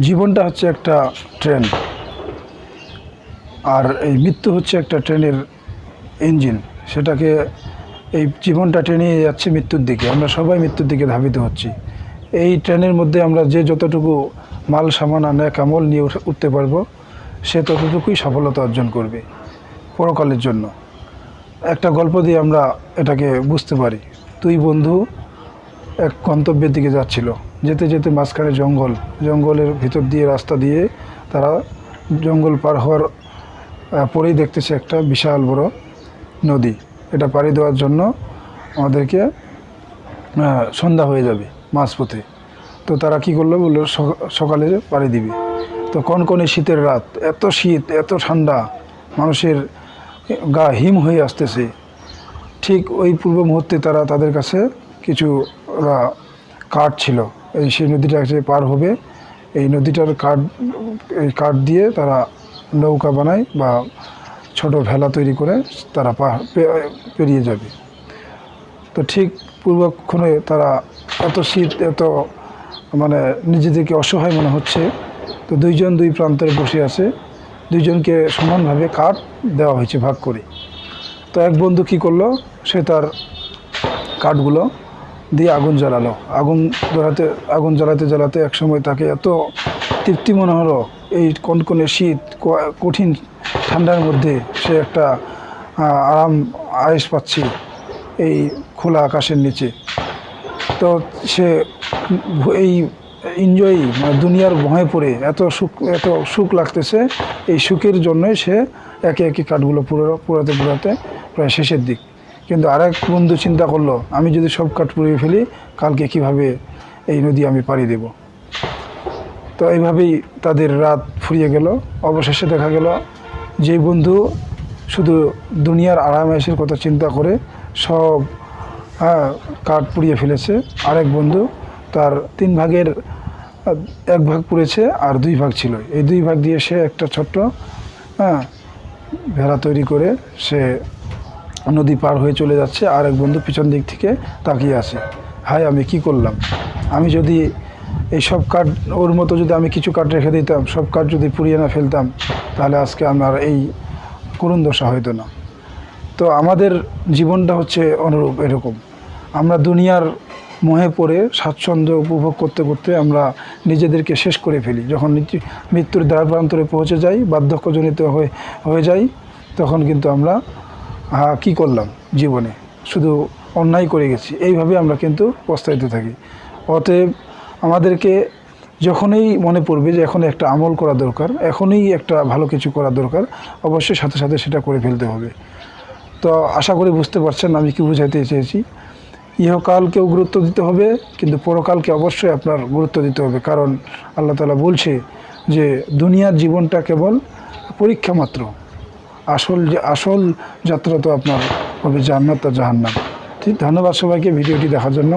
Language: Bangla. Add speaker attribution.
Speaker 1: জীবনটা হচ্ছে একটা ট্রেন। আর এই মৃত্যু হচ্ছে একটা ট্রেনের ইঞ্জিন। সেটাকে এই জীবনটা টেনে নিয়ে যাচ্ছে মৃত্যুর দিকে। আমরা সবাই মৃত্যুর দিকে ধাবিত হচ্ছি। এই ট্রেনের মধ্যে আমরা যে যতটুকু মাল, সামান আনা কামল নিয়ে উঠ- উঠতে পারব, সে ততটুকুই সফলতা অর্জন করবে পরকালের জন্য। একটা গল্প দিয়ে আমরা এটাকে বুঝতে পারি। দুই বন্ধু এক গন্তব্যের দিকে যাচ্ছিল। যেতে যেতে মাঝখানে জঙ্গল, জঙ্গলের ভিতর দিয়ে রাস্তা দিয়ে তারা জঙ্গল পার হওয়ার পরেই দেখতেছে একটা বিশাল বড় নদী। এটা পাড়ি দেওয়ার জন্য আমাদেরকে সন্ধ্যা হয়ে যাবে মাঝপথে। তো তারা কি করল? বলল, সক- সকালে পাড়ি দিবে। তো কনকনে শীতের রাত, এত শীত, এত ঠান্ডা, মানুষের গা হিম হয়ে আসতেছে। ঠিক ওই পূর্ব মুহূর্তে তারা তাদের কাছে কিছু কাঠ ছিল। এই সেই নদীটা পার হবে। এই নদীটার কাঠ, এই কাঠ দিয়ে তারা নৌকা বানায় বা ছোট ভেলা তৈরি করে তারা পেরিয়ে যাবে। তো ঠিক পূর্বক্ষণে তারা এত শীত, এত মানে নিজেদেরকে অসহায় মনে হচ্ছে। তো দুইজন দুই প্রান্তে বসে আছে। দুইজনকে সমানভাবে কাঠ দেওয়া হয়েছে ভাগ করে। তো এক বন্ধু কী করল? সে তার কাঠগুলো দিয়ে আগুন জ্বালালো। আগুন জ্বালাতে আগুন জ্বালাতে জ্বালাতে একসময় তাকে এত তৃপ্তি মনে হলো, এই কনকনে শীত কঠিন ঠান্ডার মধ্যে সে একটা আরাম আয়েস পাচ্ছে এই খোলা আকাশের নিচে। তো সে এই এনজয় মানে দুনিয়ার ভয়ে পড়ে, এত সুখ এত সুখ লাগতেছে, এই সুখের জন্যই সে একে একে কাঠগুলো পুরো, পুরাতে পুরাতে প্রায় শেষের দিক। কিন্তু আরেক বন্ধু চিন্তা করল, আমি যদি সব কাঠ পুড়িয়ে ফেলি, কালকে কীভাবে এই নদী আমি পাড়ি দেব? তো এইভাবেই তাদের রাত ফুরিয়ে গেল, অবশেষে দেখা গেল যে বন্ধু শুধু দুনিয়ার আরামায়েশের কথা চিন্তা করে সব হ্যাঁ কাঠ পুড়িয়ে ফেলেছে। আরেক বন্ধু তার তিন ভাগের, এক ভাগ পুড়েছে আর দুই ভাগ ছিল। এই দুই ভাগ দিয়ে সে একটা ছোট্ট হ্যাঁ ভেড়া তৈরি করে সে নদী পার হয়ে চলে যাচ্ছে, আর এক বন্ধু পিছন দিক থেকে তাকিয়ে আছে। হাই আমি কি করলাম? আমি যদি এই সব কাঠ, ওর মতো যদি আমি কিছু কাঠ রেখে দিতাম, সব কাঠ যদি পুড়িয়ে না ফেলতাম, তাহলে আজকে আমার এই করুণ দশা হইতো না। তো আমাদের জীবনটা হচ্ছে অনুরূপ, এরকম। আমরা দুনিয়ার মোহে পড়ে স্বাচ্ছন্দ্য উপভোগ করতে করতে আমরা নিজেদেরকে শেষ করে ফেলি। যখন মৃত্যু- মৃত্যুর দ্বার প্রান্তরে পৌঁছে যাই, বার্ধক্যজনিত হয়ে হয়ে যাই, তখন কিন্তু আমরা কী করলাম জীবনে? শুধু অন্যায় করে গেছি। এইভাবে আমরা কিন্তু প্রস্তাবিত থাকি। অতএব আমাদেরকে যখনই মনে পড়বে যে এখন একটা আমল করা দরকার, এখনই একটা ভালো কিছু করা দরকার, অবশ্যই সাথে সাথে সেটা করে ফেলতে হবে। তো আশা করি বুঝতে পারছেন আমি কি বুঝাইতে চেয়েছি। ইহকালকেও গুরুত্ব দিতে হবে, কিন্তু পরকালকে অবশ্যই আপনার গুরুত্ব দিতে হবে। কারণ আল্লাহ তালা বলছে যে, দুনিয়ার জীবনটা কেবল পরীক্ষা মাত্র। আসল যে আসল যাত্রা তো আপনার হবে জান্নাত আর জাহান্নাম। ঠিক, ধন্যবাদ সবাইকে ভিডিওটি দেখার জন্য।